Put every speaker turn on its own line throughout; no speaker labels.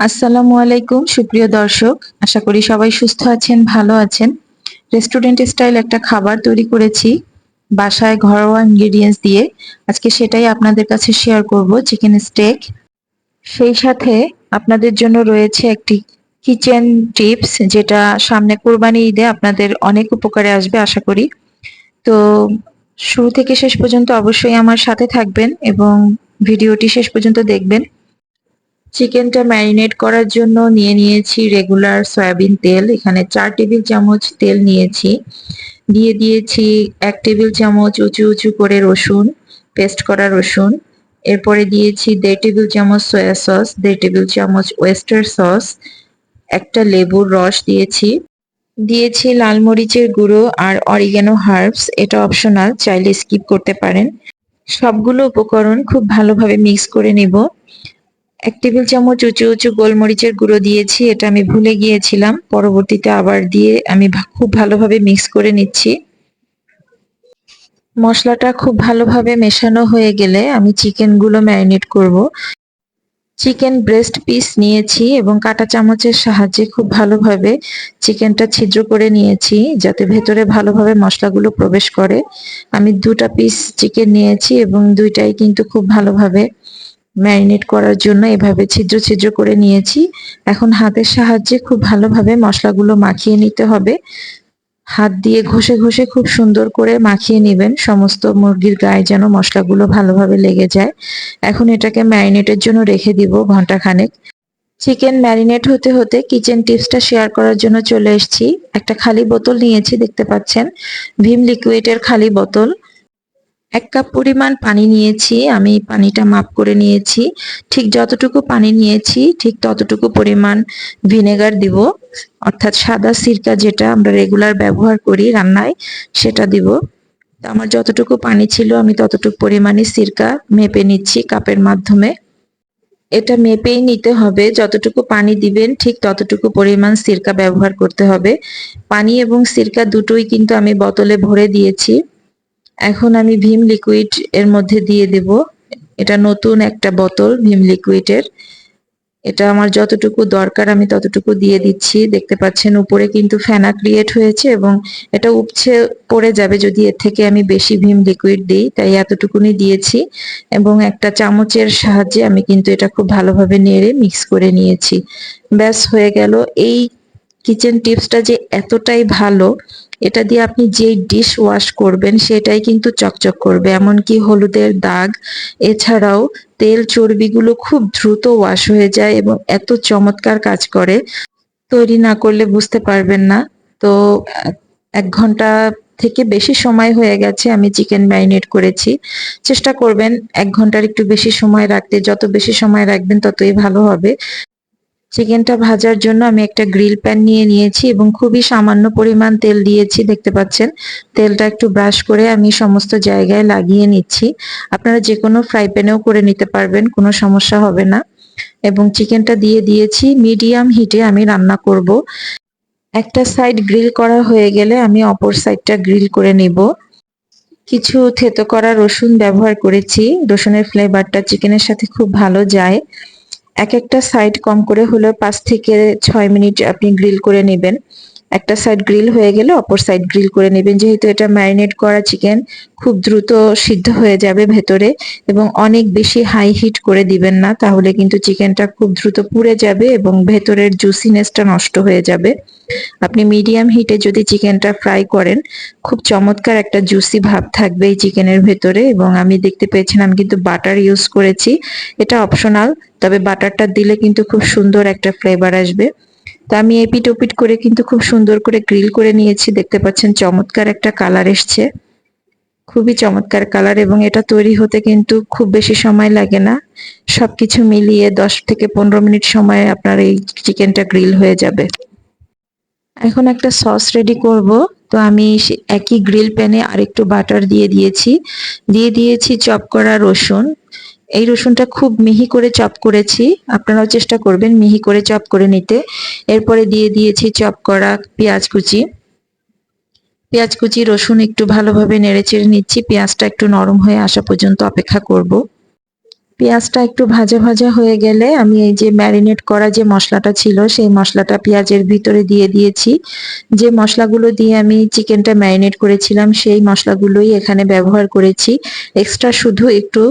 আসসালামু আলাইকুম, সুপ্রিয় দর্শক। আশা করি সবাই সুস্থ আছেন, ভালো আছেন। রেস্টুরেন্ট স্টাইল একটা খাবার তৈরি করেছি। বাসায় ঘরোয়া ইনগ্রেডিয়েন্টস দিয়ে। আজকে সেটাই আপনাদের কাছে শেয়ার করব চিকেন স্টেক সেই সাথে আপনাদের জন্য রয়েছে একটি কিচেন টিপস যেটা সামনে কোরবানি ঈদে আপনাদের অনেক উপকারে আসবে, আশা করি। তো শুরু থেকে শেষ পর্যন্ত অবশ্যই আমার সাথে থাকবেন এবং ভিডিওটি শেষ পর্যন্ত দেখবেন। চিকেনটা ম্যারিনেট করার জন্য নিয়ে নিয়েছি রেগুলার সয়াবিন তেল। এখানে চার টেবিল চামচ তেল নিয়েছি। দিয়ে দিয়েছি এক টেবিল চামচ উঁচু উঁচু করে রসুন, পেস্ট করা রসুন। এরপরে দিয়েছি দেড় টেবিল চামচ সয়া সস, দেড় টেবিল চামচ ওয়েস্টার সস, একটা লেবুর রস দিয়েছি। দিয়েছি লাল মরিচের গুঁড়ো আর অরিগ্যানো হার্বস। এটা অপশনাল, চাইলে স্কিপ করতে পারেন। সবগুলো উপকরণ খুব ভালোভাবে মিক্স করে নেব। এক টেবিল চামচ উঁচু উঁচু গোলমরিচের গুঁড়ো দিয়েছি, এটা আমি ভুলে গিয়েছিলাম। পরবর্তীতে আবার দিয়ে আমি খুব ভালোভাবে মিক্স করে নিচ্ছি। মশলাটা খুব ভালোভাবে মেশানো হয়ে গেলে আমি চিকেনগুলো ম্যারিনেট করব। চিকেন ব্রেস্ট পিস নিয়েছি এবং কাটা চামচের সাহায্যে খুব ভালোভাবে চিকেনটা ছিদ্র করে নিয়েছি, যাতে ভেতরে ভালোভাবে মশলাগুলো প্রবেশ করে। আমি দুটা পিস চিকেন নিয়েছি এবং দুইটাই কিন্তু খুব ভালোভাবে ম্যারিনেট করার জন্য এভাবে ছিদ্র ছিদ্র করে নিয়েছি। এখন হাতের সাহায্যে খুব ভালোভাবে মশলাগুলো মাখিয়ে নিতে হবে। হাত দিয়ে ঘষে ঘষে খুব সুন্দর করে মাখিয়ে নেবেন। সমস্ত মুরগির গায়ে যেন মশলাগুলো ভালোভাবে লেগে যায়। এখন এটাকে ম্যারিনেটের জন্য রেখে দিব ঘণ্টা খানেক চিকেন ম্যারিনেট হতে হতে কিচেন টিপসটা শেয়ার করার জন্য চলে এসেছি। একটা খালি বোতল নিয়েছি, দেখতে পাচ্ছেন। ভিম লিকুইডের খালি বোতল। এক কাপ পরিমাণ পানি নিয়েছি, আমি পানিটা মাপ করে নিয়েছি। ঠিক যতটুকু পানি নিয়েছি, ঠিক ততটুকু পরিমাণ ভিনেগার দিব, অর্থাৎ সাদা সিরকা যেটা আমরা রেগুলার ব্যবহার করি রান্নায়, সেটা দিব। আমার যতটুকু পানি ছিল, আমি ততটুকু পরিমাণে সিরকা মেপে নিচ্ছি কাপের মাধ্যমে। এটা মেপেই নিতে হবে, যতটুকু পানি দিবেন, ঠিক ততটুকু পরিমাণ সিরকা ব্যবহার করতে হবে। পানি এবং সিরকা দুটোই কিন্তু আমি বোতলে ভরে দিয়েছি। এখন আমি ভীম লিকুইড এর মধ্যে দিয়ে দেব। এটা নতুন একটা বোতল, ভীম লিকুইডের এটা আমার যতটুকু দরকার আমি ততটুকু দিয়ে দিচ্ছি। দেখতে পাচ্ছেন উপরে কিন্তু ফেনা ক্রিয়েট হয়েছে এবং এটা উপছে পড়ে যাবে যদি এর থেকে আমি বেশি ভীম লিকুইড দিই, তাই এতটুকুনি দিয়েছি এবং একটা চামচের সাহায্যে আমি কিন্তু এটা খুব ভালোভাবে নেড়ে মিক্স করে নিয়েছি। ব্যাস, হয়ে গেল। এই কিচেন টিপসটা যে এতটাই ভালো, এটা দিয়ে আপনি যেই ডিশ ওয়াশ করবেন সেটাই কিন্তু চকচক করবে। এমনকি হলুদের দাগ, এছাড়াও তেল চর্বিগুলো খুব দ্রুত ওয়াশ হয়ে যায় এবং এত চমৎকার কাজ করে। তৈরি না করলে বুঝতে পারবেন না। তো, এক ঘণ্টা থেকে বেশি সময় হয়ে গেছে আমি চিকেন ম্যারিনেট করেছি। চেষ্টা করবেন এক ঘণ্টার একটু বেশি সময় রাখতে। যত বেশি সময় রাখবেন ততই ভালো হবে। চিকেনটা ভাজার জন্য আমি একটা গ্রিল প্যান নিয়ে নিয়েছি এবং খুবই সামান্য পরিমাণ তেল দিয়েছি, দেখতে পাচ্ছেন। তেলটা একটু ব্রাশ করে আমি সমস্ত জায়গায় লাগিয়ে নিচ্ছি। আপনারা যে কোনো ফ্রাই প্যানেও করে নিতে পারবেন, কোনো সমস্যা হবে না। এবং চিকেনটা দিয়ে দিয়েছি, মিডিয়াম হিটে আমি রান্না করব। একটা সাইড গ্রিল করা হয়ে গেলে আমি অপর সাইডটা গ্রিল করে নিব। কিছু থেতো করা রসুন ব্যবহার করেছি। রসুনের ফ্লেভারটা চিকেনের সাথে খুব ভালো যায়। এক একটা সাইড কম করে হলেও পাঁচ থেকে ছয় মিনিট আপনি গ্রিল করে নেবেন। একটা সাইড গ্রিল হয়ে গেলে অপর সাইড গ্রিল করে নেবেন। যেহেতু এটা ম্যারিনেট করা চিকেন খুব দ্রুত সিদ্ধ হয়ে যাবে ভেতরে এবং অনেক বেশি হাই হিট করে দিবেন না, তাহলে কিন্তু চিকেনটা খুব দ্রুত পুড়ে যাবে এবং ভেতরের জুসিনেসটা নষ্ট হয়ে যাবে। আপনি মিডিয়াম হিটে যদি চিকেনটা ফ্রাই করেন, খুব চমৎকার একটা জুসি ভাব থাকবে এই চিকেনের ভেতরে এবং আমি দেখতে পেয়েছিলাম কিন্তু বাটার ইউজ করেছি। এটা অপশনাল তবে বাটারটা দিলে কিন্তু খুব সুন্দর একটা ফ্লেভার আসবে। তো আমি এপিট ওপিট করে কিন্তু খুব সুন্দর করে গ্রিল করে নিয়েছি। দেখতে পাচ্ছেন চমৎকার একটা কালার এসছে। খুবই চমৎকার কালার এবং এটা তৈরি হতে কিন্তু খুব বেশি সময় লাগে না। সবকিছু মিলিয়ে দশ থেকে পনেরো মিনিট সময়ে আপনার এই চিকেনটা গ্রিল হয়ে যাবে। এখন একটা সস রেডি করব। তো আমি একই গ্রিল প্যানে আরেকটু বাটার দিয়ে দিয়েছি। দিয়ে দিয়েছি চপ করা রসুন। এই রসুনটা খুব মিহি করে চপ করেছি। আপনারাও চেষ্টা করবেন মিহি করে চপ করে নিতে। এরপরে দিয়ে দিয়েছি চপ করা পেঁয়াজ কুচি। পেঁয়াজ কুচি, রসুন একটু ভালোভাবে নেড়ে চেড়ে নিচ্ছি। পেঁয়াজটা একটু নরম হয়ে আসা পর্যন্ত অপেক্ষা করব। পেঁয়াজটা একটু ভাজা ভাজা হয়ে গেলে আমি এই যে ম্যারিনেট করা যে মশলাটা ছিল, সেই মশলাটা পেঁয়াজের ভিতরে দিয়ে দিয়েছি। যে মশলাগুলো দিয়ে আমি চিকেনটা ম্যারিনেট করেছিলাম, সেই মশলাগুলোই এখানে ব্যবহার করেছি। এক্সট্রা শুধু একটু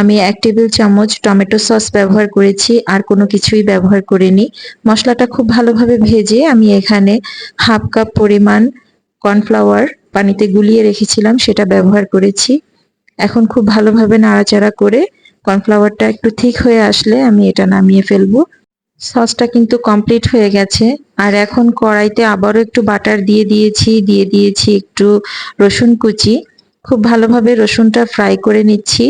আমি এক টেবিল চামচ টমেটো সস ব্যবহার করেছি, আর কোনো কিছুই ব্যবহার করিনি। মশলাটা খুব ভালোভাবে ভেজে আমি এখানে হাফ কাপ পরিমাণ কর্নফ্লাওয়ার পানিতে গুলিয়ে রেখেছিলাম, সেটা ব্যবহার করেছি। এখন খুব ভালোভাবে নাড়াচাড়া করে কর্নফ্লাওয়ারটা একটু ঠিক হয়ে আসলে আমি এটা নামিয়ে ফেলব। সসটা কিন্তু কমপ্লিট হয়ে গেছে, আর এখন কড়াইতে আবারও একটু বাটার দিয়ে দিয়েছি দিয়ে দিয়েছি একটু রসুন কুচি। খুব ভালোভাবে রসুনটা ফ্রাই করে নিচ্ছি।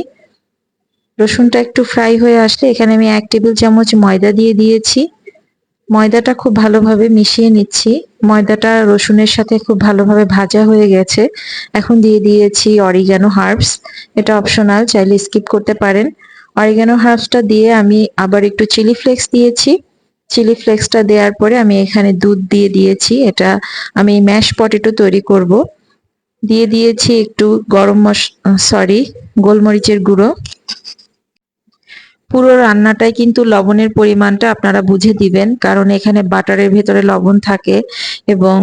রসুনটা একটু ফ্রাই হয়ে আসলে এখানে আমি এক টেবিল চামচ ময়দা দিয়ে দিয়েছি। ময়দাটা খুব ভালোভাবে মিশিয়ে নিচ্ছি। ময়দাটা রসুনের সাথে খুব ভালোভাবে ভাজা হয়ে গেছে। এখন দিয়ে দিয়েছি অরিগ্যানো হার্বস এটা অপশনাল চাইলে স্কিপ করতে পারেন। অরিগ্যানো হার্বসটা দিয়ে আমি আবার একটু চিলি ফ্লেক্স দিয়েছি। চিলি ফ্লেক্সটা দেওয়ার পরে আমি এখানে দুধ দিয়ে দিয়েছি। এটা আমি ম্যাশ পটেটো তৈরি করব। দিয়ে দিয়েছি একটু গরম মশ সরি গোলমরিচের গুঁড়ো। পুরো রান্নাটাই কিন্তু লবণের পরিমাণটা আপনারা বুঝে দিবেন, কারণ এখানে বাটারের ভেতরে লবণ থাকে এবং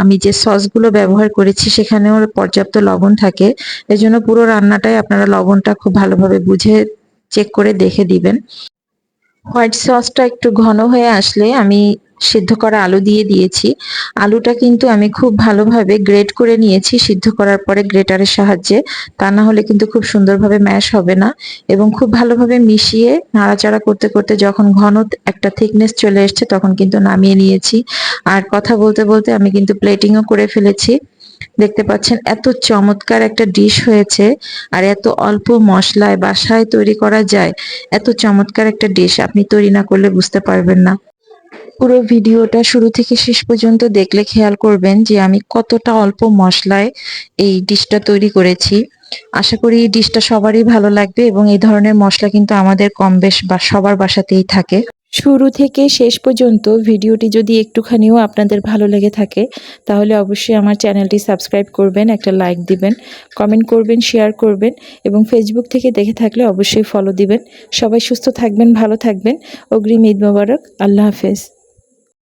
আমি যে সসগুলো ব্যবহার করেছি সেখানেও পর্যাপ্ত লবণ থাকে। এজন্য পুরো রান্নাটাই আপনারা লবণটা খুব ভালোভাবে বুঝে চেক করে দেখে দিবেন। হোয়াইট সসটা একটু ঘন হয়ে আসলে আমি সিদ্ধ করা আলু দিয়ে দিয়েছি। আলুটা কিন্তু আমি খুব ভালোভাবে গ্রেট করে নিয়েছি। সিদ্ধ করার পরে গ্রেটারের সাহায্যে। তা না হলে কিন্তু খুব সুন্দরভাবে ম্যাশ হবে না। এবং খুব ভালোভাবে মিশিয়ে নাড়াচাড়া করতে করতে যখন ঘন একটা থিকনেস চলে এসছে, তখন কিন্তু নামিয়ে নিয়েছি। আর কথা বলতে বলতে আমি কিন্তু প্লেটিংও করে ফেলেছি। দেখতে পাচ্ছেন এত চমৎকার একটা ডিশ হয়েছে। আর এত অল্প মশলায় বাসায় তৈরি করা যায়, এত চমৎকার একটা ডিশ আপনি তৈরি না করলে বুঝতে পারবেন না। পুরো ভিডিওটা শুরু থেকে শেষ পর্যন্ত দেখলে খেয়াল করবেন যে আমি কতটা অল্প মশলায় এই ডিশটা তৈরি করেছি। আশা করি এই ডিশটা সবারই ভালো লাগবে এবং এই ধরনের মশলা কিন্তু আমাদের কম বেশ বা সবার বাসাতেই থাকে। শুরু থেকে শেষ পর্যন্ত ভিডিওটি যদি একটুখানিও আপনাদের ভালো লেগে থাকে, তাহলে অবশ্যই আমার চ্যানেলটি সাবস্ক্রাইব করবেন, একটা লাইক দিবেন, কমেন্ট করবেন, শেয়ার করবেন এবং ফেসবুক থেকে দেখে থাকলে অবশ্যই ফলো দিবেন। সবাই সুস্থ থাকবেন, ভালো থাকবেন। অগ্রিম ঈদ মোবারক। আল্লাহ হাফেজ।